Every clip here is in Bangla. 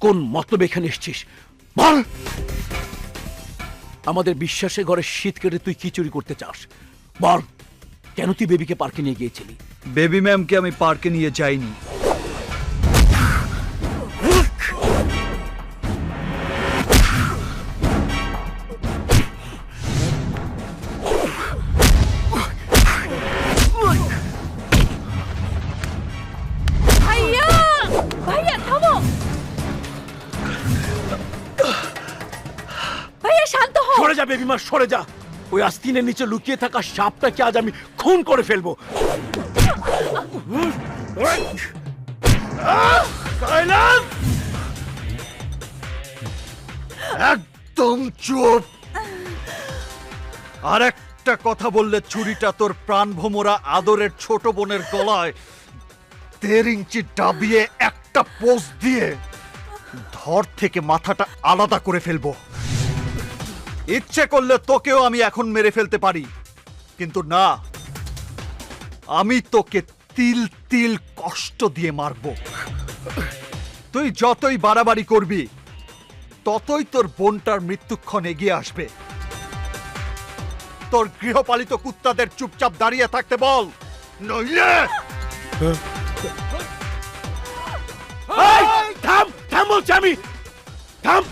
কোন মতলব এখানে এসছিস? বল! আমাদের বিশ্বাসে ঘরে শীত কেটে তুই কি চুরি করতে চাস। বল, কেন তুই বেবিকে পার্কে নিয়ে গিয়েছিলি? বেবি ম্যামকে আমি পার্কে নিয়ে যাইনি। শান্ত হও সরে যা বেবিমা সরে যা। ওই আস্তিনের নিচে লুকিয়ে থাকা সাপটাকে আজ আমি খুন করে ফেলব। একদম চুপ! আর একটা কথা বললে ছুরিটা তোর প্রাণ ভোমরা আদরের ছোট বোনের গলায় দেড় ইঞ্চি ডাবিয়ে একটা পোজ দিয়ে ধর থেকে মাথাটা আলাদা করে ফেলব। ইচ্ছে করলে তোকেও আমি এখন মেরে ফেলতে পারি। কিন্তু না, আমি তোকে তিল তিল কষ্ট দিয়ে মারবো। তুই যতই বাড়াবাড়ি করবি, ততই তোর বোনটার মৃত্যুক্ষণ এগিয়ে আসবে। তোর গৃহপালিত কুত্তাদের চুপচাপ দাঁড়িয়ে থাকতে বল। নইলে থাম থাম বলছি আমি। থাম।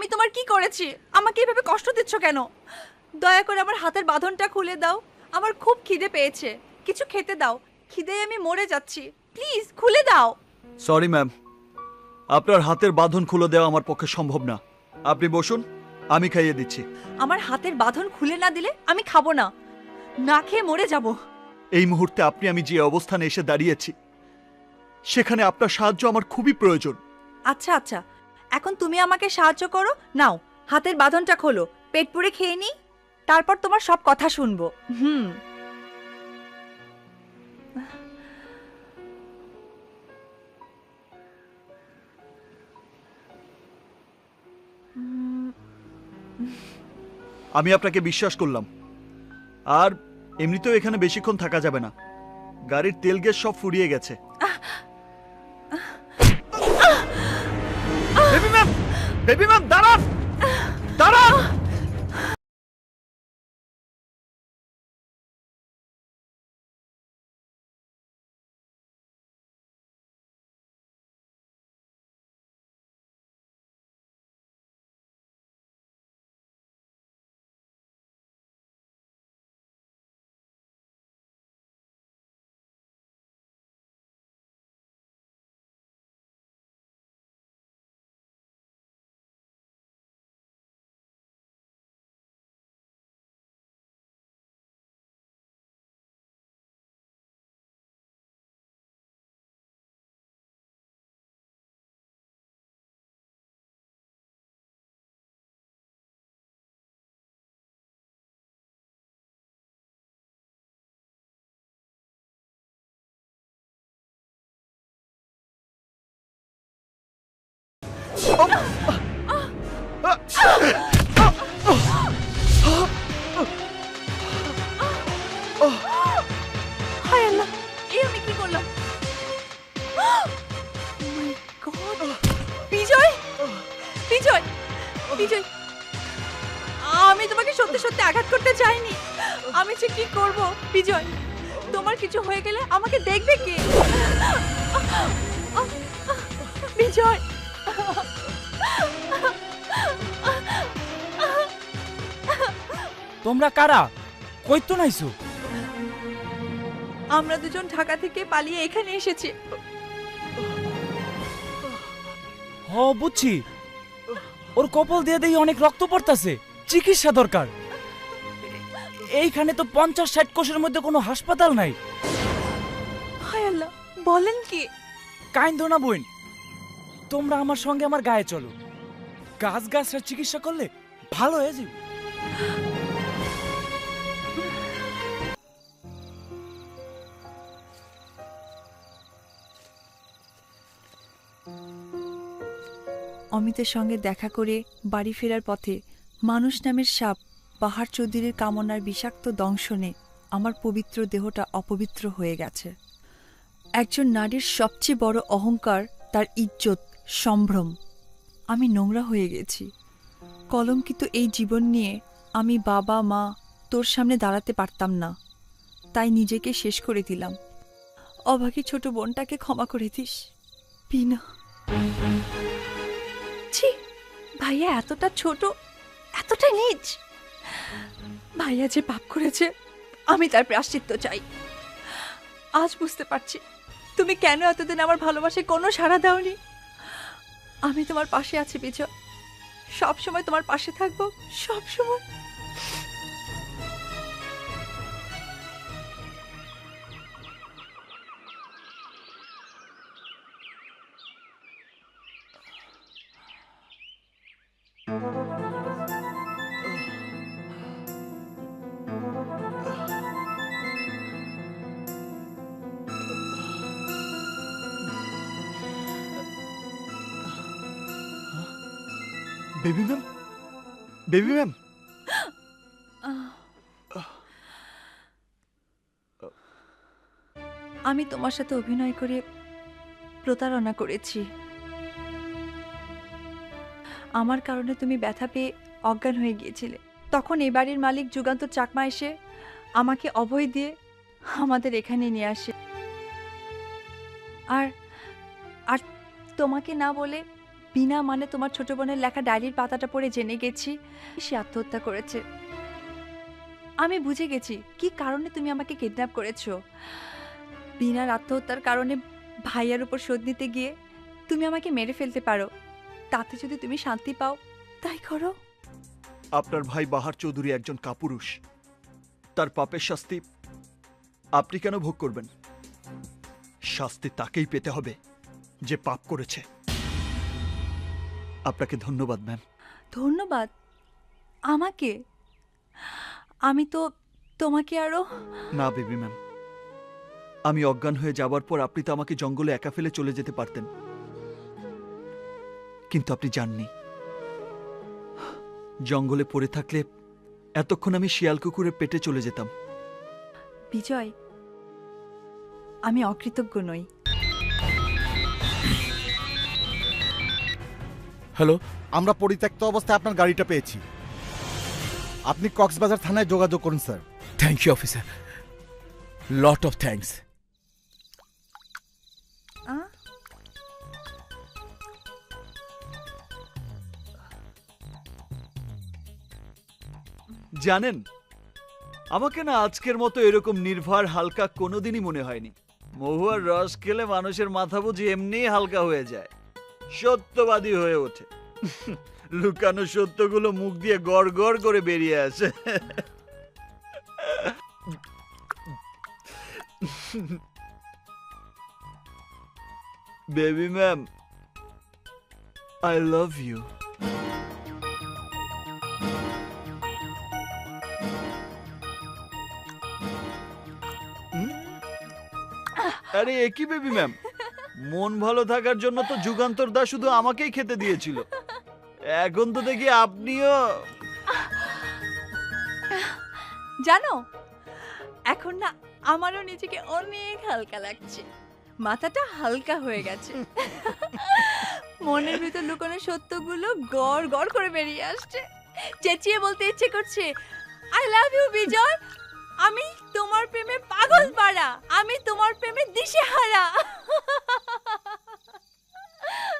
আমি তোমার কি করেছি? আমাকে এভাবে কষ্ট দিচ্ছ কেন? দয়া করে আমার হাতের বাঁধনটা খুলে দাও। আমার খুব খিদে পেয়েছে। কিছু খেতে দাও। খিদে আমি মরে যাচ্ছি। প্লিজ খুলে দাও। সরি ম্যাম আপনার হাতের বাঁধন খুলে দেওয়া আমার পক্ষে সম্ভব না। আপনি বসুন আমি খাইয়ে দিচ্ছি। আমার হাতের বাঁধন খুলে না দিলে আমি খাব না। না খেয়ে মরে যাব। এই মুহূর্তে আপনি আমি যে অবস্থানে এসে দাঁড়িয়েছি সেখানে আপনার সাহায্য আমার খুবই প্রয়োজন। আচ্ছা আচ্ছা। এখন তুমি আমাকে সাহায্য করো। নাও, হাতের বাঁধনটা খোলো। পেট পুড়ে খেয়ে নি। তারপর তোমার সব কথা শুনব। হুম। আমি আপনাকে বিশ্বাস করলাম। আর এমনিতেও এখানে বেশিক্ষণ থাকা যাবে না। গাড়ির তেল গ্যাস সব ফুরিয়ে গেছে। বেবি ম্যাম দাঁড়ান। দাঁড়ান আমি করলাম? Oh বিজয় বিজয়, আমি তোমাকে সত্যি সত্যি আঘাত করতে চাইনি। আমি যে কি করব, বিজয়? তোমার কিছু হয়ে গেলে আমাকে দেখবে কে? বিজয়! তোমরা কারা? কই তো নাইছো? আমরা দুজন ঢাকা থেকে পালিয়ে এখানে এসেছি। হ বুঝছি। ওর কপাল দিয়ে দেই অনেক রক্ত পড়তাছে। চিকিৎসা দরকার। এইখানে তো পঞ্চাশ ষাট কোষের মধ্যে কোনো হাসপাতাল নাই। হায় আল্লাহ বলেন কি? কাইন্দ না বোন। তোমরা আমার সঙ্গে আমার গায়ে চলো। গাছ গাছরা চিকিৎসা করলে ভালো হয়ে যাবে। অমিতের সঙ্গে দেখা করে বাড়ি ফেরার পথে মানুষ নামের সাপ পাহাড় চৌধুরীর কামনার বিষাক্ত দংশনে আমার পবিত্র দেহটা অপবিত্র হয়ে গেছে। একজন নারীর সবচেয়ে বড় অহংকার তার ইজ্জত। সম্ভ্রম। আমি নোংরা হয়ে গেছি। কলঙ্কিত এই জীবন নিয়ে আমি বাবা, মা তোর সামনে দাঁড়াতে পারতাম না। তাই নিজেকে শেষ করে দিলাম। অভাগী ছোট বোনটাকে ক্ষমা করে দিস। পিনা ছি, ভাইয়া এতটা ছোট, এতটা নিচ। ভাইয়া যে পাপ করেছে, আমি তার প্রাশ্চিত্য চাই। আজ বুঝতে পারছি, তুমি কেন এতদিন আমার ভালোবাসায় কোনো সাড়া দাওনি? আমি তোমার পাশে আছি বিজয়। সব সময় তোমার পাশে থাকব সব সময় বেবি ম্যাম বেবি ম্যাম আমি তোমার সাথে অভিনয় করে প্রতারণা করেছি। আমার কারণে তুমি ব্যথা পেয়ে অজ্ঞান হয়ে গিয়েছিলে। তখন এই বাড়ির মালিক যুগান্ত চাকমা এসে আমাকে অভয় দিয়ে আমাদের এখানে নিয়ে আসে। আর আর তোমাকে না বলে বিনা মানে তোমার ছোট বোনের লেখা ডায়েরির পাতাটা পড়ে জেনে গেছি। সে আত্মহত্যা করেছে। আমি বুঝে গেছি কি কারণে তুমি আমাকে কিডন্যাপ করেছ। বিনার আত্মহত্যার কারণে ভাইয়ার উপর শোধ নিতে গিয়ে তুমি আমাকে মেরে ফেলতে পারো। তাতে যদি তুমি শান্তি পাও, তাই করো। আপনার ভাই বাহার চৌধুরী একজন কাপুরুষ। তার পাপের শাস্তি আপনি কেন ভোগ করবেন? শাস্তি তাকেই পেতে হবে যে পাপ করেছে। আপনাকে ধন্যবাদ ম্যাম ধন্যবাদ? আমাকে? আমি তো তোমাকে আরও না বেবি ম্যাম আমি অজ্ঞান হয়ে যাবার পর আপনি তো আমাকে জঙ্গলে একা ফেলে চলে যেতে পারতেন। কিন্তু আপনি যাননি। জঙ্গলে পড়ে থাকলে এতক্ষণ আমি শিয়াল কুকুরের পেটে চলে যেতাম। বিজয় আমি অকৃতজ্ঞ নই। হ্যালো? আমরা পরিত্যক্ত অবস্থায় আপনার গাড়িটা পেয়েছি। আপনি কক্সবাজার থানায় যোগাযোগ করুন sir. Thank you officer lot of thanks আ? জানেন আমাকে না আজকের মতো এরকম নির্ভর হালকা কোনোদিনই মনে হয়নি। মহুয়ার রস খেলে মানুষের মাথা বুঝি এমনিই হালকা হয়ে যায়। সত্যবাদী হয়ে ওঠে। লুকানো সত্যগুলো মুখ দিয়ে গড় গড় করে বেরিয়ে আসে। Baby ma'am I love you আরে একই বেবি ম্যাম মন ভালো থাকার জন্য তো যুগান্তর দা শুধু আমাকেই খেতে দিয়েছিল। এখন তো দেখি আপনিও জানো, এখন না আমারও নিজেকে অনেক হালকা লাগছে। মাথাটা হালকা হয়ে গেছে। মনের ভিতর লুকানো সত্যগুলো গড় গড় করে বেরিয়ে আসছে। চেঁচিয়ে বলতে ইচ্ছে করছে আই লাভ ইউ বিজয়। আমি তোমার প্রেমে পাগল পাড়া আমি তোমার প্রেমে দিশেহারা।